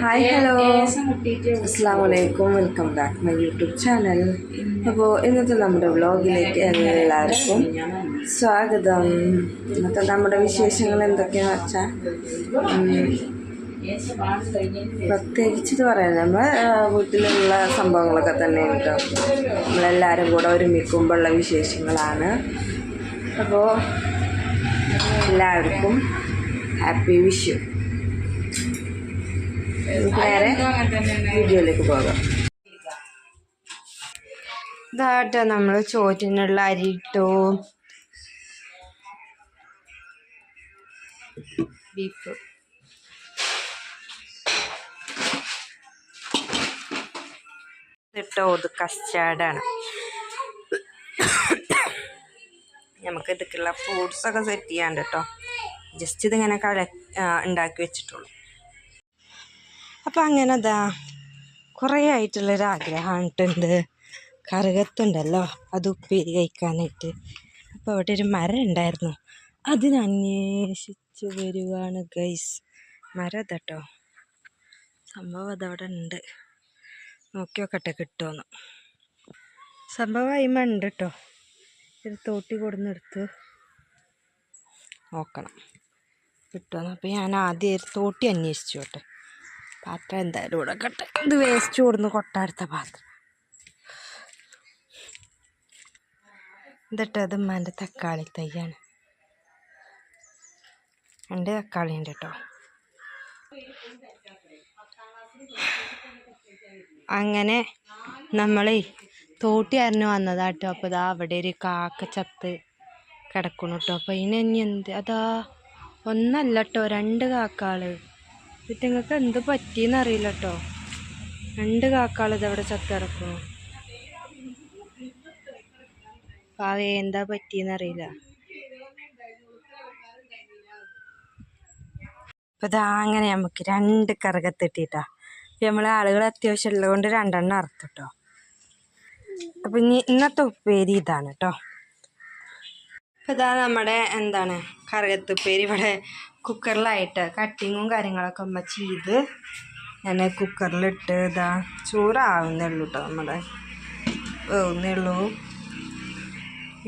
Hi hello അസ്സാം വലൈക്കും welcome back my YouTube channel അപ്പോൾ ഇന്നത്തെ നമ്മുടെ വ്ളോഗിലേക്ക് എല്ലാവർക്കും സ്വാഗതം. ഇന്നത്തെ നമ്മുടെ വിശേഷങ്ങൾ എന്തൊക്കെയാണെന്ന് വെച്ചാൽ പ്രത്യേകിച്ചിട്ട് പറയാൻ നമ്മൾ വീട്ടിലുള്ള സംഭവങ്ങളൊക്കെ തന്നെ ഉണ്ട് നമ്മളെല്ലാവരും കൂടെ ഒരുമിക്കുമ്പോഴുള്ള വിശേഷങ്ങളാണ്. അപ്പോൾ എല്ലാവർക്കും ഹാപ്പി വിഷു. നേരെ വീഡിയോയിലേക്ക് പോകാം. ഇതാട്ടോ നമ്മൾ ചോറ്റിനുള്ള അരി ഇട്ടു ബീഫ്. ഇട്ടോ ഇത് കസ്റ്റാർഡാണ്. നമുക്ക് ഇതൊക്കെയുള്ള ഫ്രൂട്ട്സൊക്കെ സെറ്റ് ചെയ്യാണ്ട് കേട്ടോ. ജസ്റ്റ് ഇതിങ്ങനെ കല ഉണ്ടാക്കി വെച്ചിട്ടുള്ളൂ. അപ്പം അങ്ങനെ അതാ കുറേ ആയിട്ടുള്ളൊരാഗ്രഹമായിട്ടുണ്ട് കറുകത്തുണ്ടല്ലോ അത് ഉപ്പേരി കഴിക്കാനായിട്ട്. അപ്പോൾ അവിടെ ഒരു മരം ഉണ്ടായിരുന്നു. അതിനന്വേഷിച്ച് വരുവാണ് ഗൈസ്. മരം ഇതട്ടോ. സംഭവം അതവിടെ ഉണ്ട്. നോക്കി നോക്കട്ടെ കിട്ടുമെന്ന് സംഭവം അയിമ ഉണ്ട് കേട്ടോ ഒരു തോട്ടി കൊടുന്നെടുത്ത് നോക്കണം. കിട്ടുമെന്ന് അപ്പോൾ ഞാൻ ആദ്യം ഒരു തോട്ടി അന്വേഷിച്ചു കേട്ടെ. പാത്രം എന്തായാലും ഇവിടെ കട്ടെ ഇത് വേസ്റ്റ് കൊടുന്ന് കൊട്ടാടുത്ത പാത്രം. ഇതിട്ട് അത് ഉമ്മാന്റെ തക്കാളി തൈയാണ്. എന്റെ തക്കാളി ഉണ്ട് കേട്ടോ. അങ്ങനെ നമ്മളേ തോട്ടി അറിഞ്ഞു വന്നതാട്ടോ അപ്പോൾ ഇതാ അവിടെ ഒരു കാക്ക ചത്ത് കിടക്കണു കേട്ടോ. അപ്പോൾ ഇനി എന്ത്? അതാ ഒന്നല്ല കേട്ടോ രണ്ട് കാക്കാൾ. ഇതിങ്ങൾക്ക് എന്ത് പറ്റിയെന്ന് അറിയില്ല കേട്ടോ രണ്ട് കാക്കാൾ ഇതവിടെ ചത്തിറക്കുന്നു പാവയെ എന്താ പറ്റിയെന്ന് അറിയില്ല. അപ്പം ഇതാ അങ്ങനെ നമുക്ക് രണ്ട് കറകത്തിട്ടിട്ടാ നമ്മളെ ആളുകൾ അത്യാവശ്യം ഉള്ളതുകൊണ്ട് രണ്ടെണ്ണം അറുത്തു കേട്ടോ അപ്പൊ ഇനി ഇന്നത്തെ ഉപ്പേരി ഇതാണ് കേട്ടോ അപ്പം ഇതാ നമ്മുടെ എന്താണ് കറുകത്തുപ്പേരി ഇവിടെ കുക്കറിലായിട്ട് കട്ടിങ്ങും കാര്യങ്ങളൊക്കെ അമ്മ ചെയ്ത് ഞാൻ കുക്കറിലിട്ട് ഇതാ ചോറാവുന്നേ ഉള്ളൂ കേട്ടോ നമ്മുടെ വേവുന്നേ ഉള്ളൂ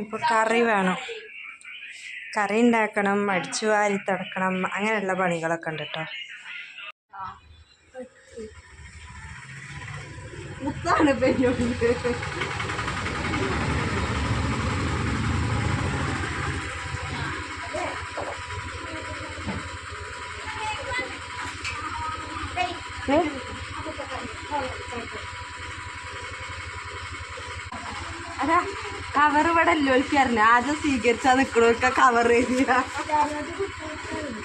ഇപ്പോൾ കറി വേണം. കറി ഉണ്ടാക്കണം അടിച്ചു വാരി തടക്കണം അങ്ങനെയുള്ള പണികളൊക്കെ ഉണ്ട് കേട്ടോ മുത്താണ് പെണ്ണുണ്ട് അതാ കവർ ഇവിടെ എല്ലോലിക്കാരനെ ആദ്യം സ്വീകരിച്ചാ നിക്കണോക്ക കവർ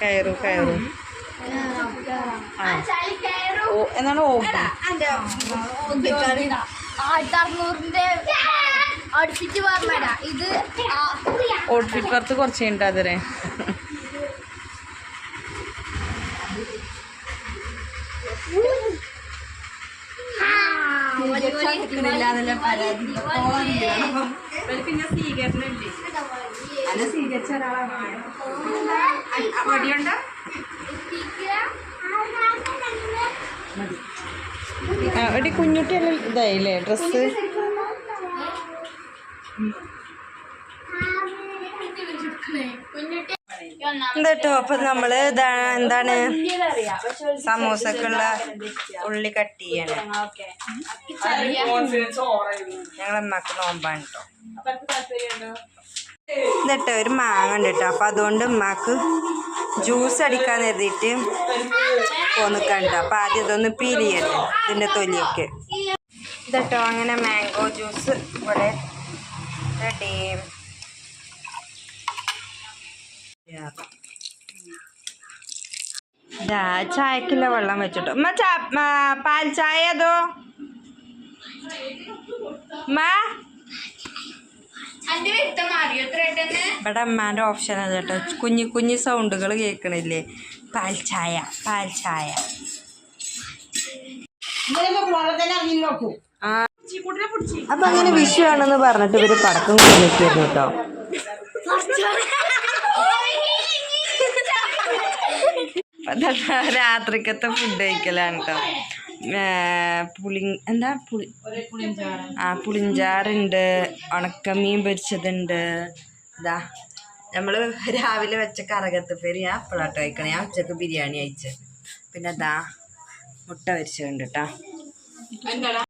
കയറും കയറും. എന്നാണ് ഓ? ആയിരത്തി അറുന്നൂറിന്റെ അടുപ്പിച്ച് പറഞ്ഞടാ ഇത് ഔട്ട്ഫിറ്റ് പുറത്ത് കുറച്ച് ഉണ്ട് പിന്നെ സ്വീകരണല്ലേ അല്ല സ്വീകരിച്ച ഒരാളാണ് കുഞ്ഞുട്ടിയെല്ലാം ഇതായില്ലേ? ഡ്രസ്സ് എന്താട്ടോ അപ്പൊ നമ്മൾ എന്താണ്? സമൂസക്കുള്ള ഉള്ളി കട്ട് ചെയ്യണം. ഞങ്ങളമ്മക്ക് നോമ്പാണ് കേട്ടോ എന്നിട്ട് ഒരു മാങ്ങ ഉണ്ട് കേട്ടോ അപ്പൊ അതുകൊണ്ട് ഉമ്മാക്ക് ജ്യൂസ് അടിക്കാൻ എഴുതിയിട്ട് പോന്നിക്കണ്ട അപ്പൊ ആദ്യം ഇതൊന്ന് പീൽ ഇതിന്റെ തൊലിയൊക്കെ. ഇതട്ടോ അങ്ങനെ മാംഗോ ജ്യൂസ് ഇവിടെ റെഡി ഇതാ ചായക്കുള്ള വെള്ളം വെച്ചിട്ടു. ഉമ്മ പാൽ ചായ അതോ? ഇവിടെ അമ്മാന്റെ ഓപ്ഷൻ അത് കേട്ടോ. കുഞ്ഞു കുഞ്ഞു സൗണ്ടുകൾ കേൾക്കണില്ലേ? പാൽ ചായ പാൽ ചായ. അപ്പൊ അങ്ങനെ വിഷു ആണെന്ന് പറഞ്ഞിട്ട് ഇവർ പടക്കം കൊണ്ടുവയ്ക്കായിരുന്നു കേട്ടോ അപ്പൊ അതാ രാത്രിക്കത്തെ ഫുഡ് കഴിക്കലാണ് കേട്ടോ പുളി എന്താ പുളി ആ പുളിഞ്ചാറുണ്ട് ഉണക്കമീൻ പൊരിച്ചതുണ്ട്. ഇതാ നമ്മൾ രാവിലെ വെച്ച കറകത്ത് പേര് ഞാൻ അപ്പോഴാട്ടോ കഴിക്കണം. ഞാൻ ഉച്ചയ്ക്ക് ബിരിയാണി കഴിച്ചത് പിന്നെ അതാ മുട്ട പൊരിച്ചതുണ്ട് കേട്ടോ